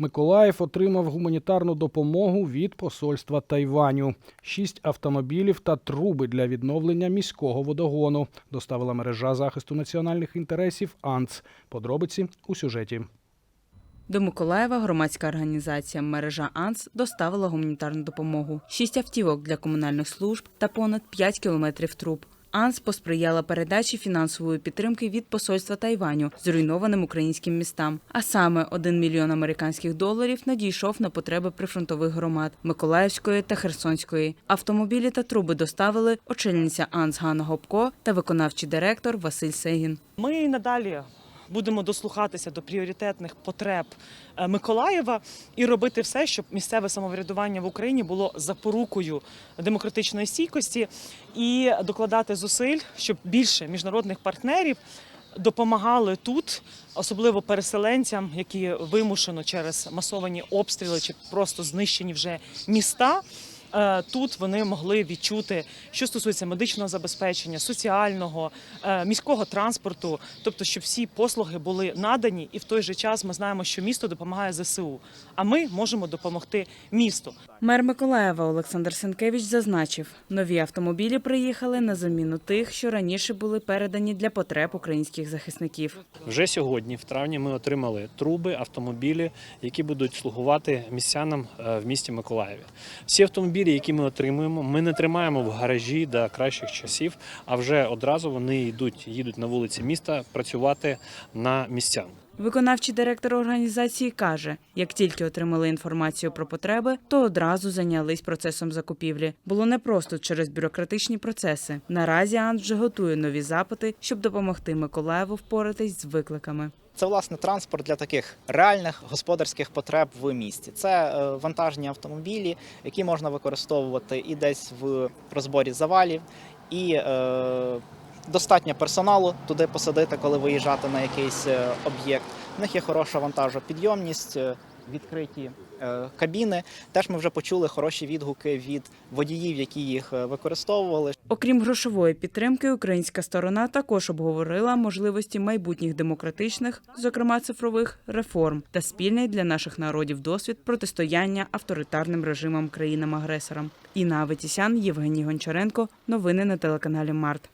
Миколаїв отримав гуманітарну допомогу від посольства Тайваню. Шість автомобілів та труби для відновлення міського водогону доставила мережа захисту національних інтересів АНЦ. Подробиці у сюжеті. До Миколаєва громадська організація мережа АНС доставила гуманітарну допомогу, шість автівок для комунальних служб та понад 5 кілометрів труб. АНС посприяла передачі фінансової підтримки від посольства Тайваню зруйнованим українським містам. А саме 1 мільйон американських доларів надійшов на потреби прифронтових громад Миколаївської та Херсонської. Автомобілі та труби доставили очільниця АНС Ганна Гопко та виконавчий директор Василь Сегін. Ми надалі будемо дослухатися до пріоритетних потреб е, Миколаєва і робити все, щоб місцеве самоврядування в Україні було запорукою демократичної стійкості і докладати зусиль, щоб більше міжнародних партнерів. Допомагали тут, особливо переселенцям, які вимушено через масовані обстріли чи просто знищені вже міста. Е, Тут вони могли відчути, що стосується медичного забезпечення, соціального, е, міського транспорту, тобто, щоб всі послуги були надані, і в той же час ми знаємо, що місто допомагає ЗСУ, а ми можемо допомогти місту. Мер Миколаєва Олександр Сенкевич зазначив, нові автомобілі приїхали на заміну тих, що раніше були передані для потреб українських захисників. Вже сьогодні, в травні, ми отримали труби, автомобілі, які будуть слугувати містянам е, в місті Миколаєві. Всі автомобілі, які ми отримуємо, ми не тримаємо в гаражі до кращих часів, а вже одразу вони йдуть, їдуть на вулиці міста працювати на містян. Виконавчий директор організації каже, як тільки отримали інформацію про потреби, то одразу зайнялись процесом закупівлі. Було непросто через бюрократичні процеси. Наразі Ант вже готує нові запити, щоб допомогти Миколаєву впоратись з викликами. Це власне транспорт для таких реальних господарських потреб в місті. Це е, вантажні автомобілі, які можна використовувати і десь в розборі завалів, і е, достатньо персоналу туди посадити, коли виїжджати на якийсь е, об'єкт. В них є хороша вантажопідйомність, е, відкриті е, кабіни. Теж ми вже почули хороші відгуки від водіїв, які їх е, використовували. Окрім грошової підтримки, українська сторона також обговорила можливості майбутніх демократичних, зокрема цифрових реформ та спільний для наших народів досвід протистояння авторитарним режимам країнам-агресорам. Інна Аветісян, Євгеній Гончаренко. Новини на телеканалі Март.